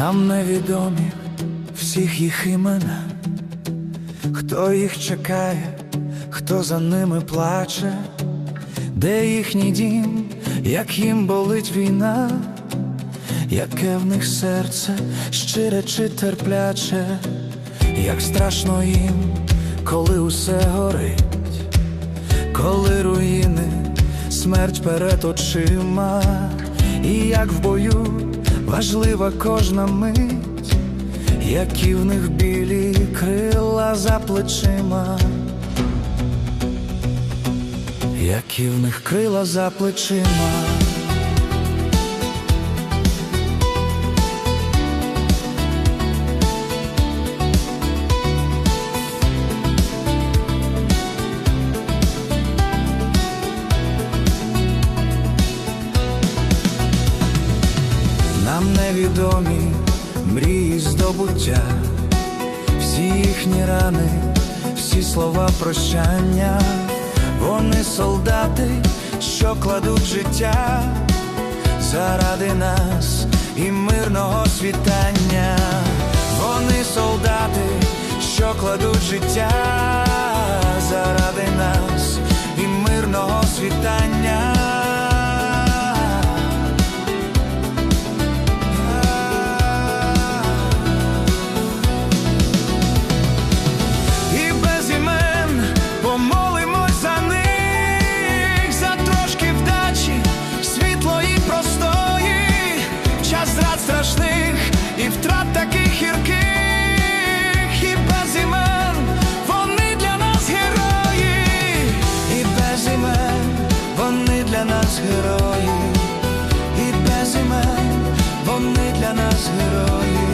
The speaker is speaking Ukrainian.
Нам невідомі всіх їх імена, хто їх чекає, хто за ними плаче, де їхній дім, як їм болить війна, яке в них серце щире чи терпляче, як страшно їм, коли усе горить, коли руїни, смерть перед очима, і як в бою важлива кожна мить, які в них білі крила за плечима, які в них крила за плечима. Нам невідомі мрії здобуття, всі їхні рани, всі слова прощання, вони солдати, що кладуть життя заради нас і мирного світання, вони солдати, що кладуть життя нас герої, і без імен вони для нас герої.